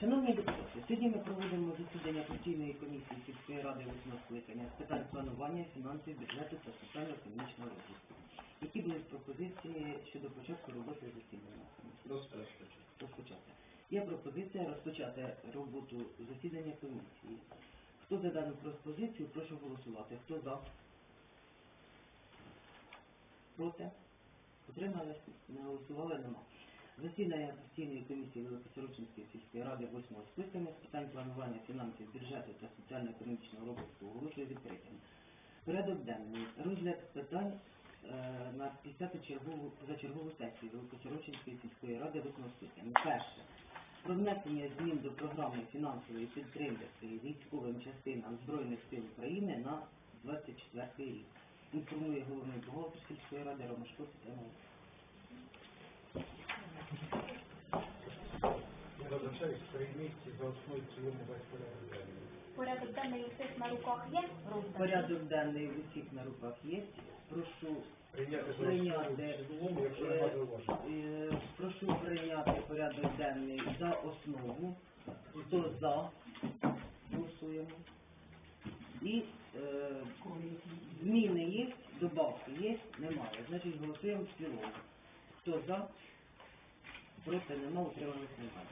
Шановні депутати, сьогодні ми проводимо засідання постійної комісії сільської ради восьмого скликання з питань планування, фінансів, бюджету та соціально-економічного розвитку. Які були пропозиції щодо початку роботи засідання? Розпочати. Є пропозиція розпочати роботу засідання комісії. Хто за дану пропозицію, прошу голосувати. Хто за? Проти? Утримались? Не голосували? Нема. Засідання постійної комісії Ради 8 скликання з питань планування фінансів, бюджету та соціально-економічного розвитку оголошую відкритим. Порядок денний. Розгляд питань е, на 50 чергову позачергову сесію Великосорочинської сільської ради 8 скликання. Перше. Про внесення змін до програми фінансової підтримки військовим частинам Збройних сил України на 24 рік. Інформує головний бухгалтер сільської ради Ромашко Тетяна. Визначаюсь три місяці за основу цілому порядок денний. Порядок денний у всіх на руках є? Порядок денний у всіх на руках є. Прошу Прийняти Прийняти. цілому, якщо немає зауважень. Е, Прошу прийняти порядок денний за основу. Хто за? Голосуємо. І е, зміни є, добавки є, немає. Значить голосуємо в цілому. Хто за? Проти нема, утримались немає.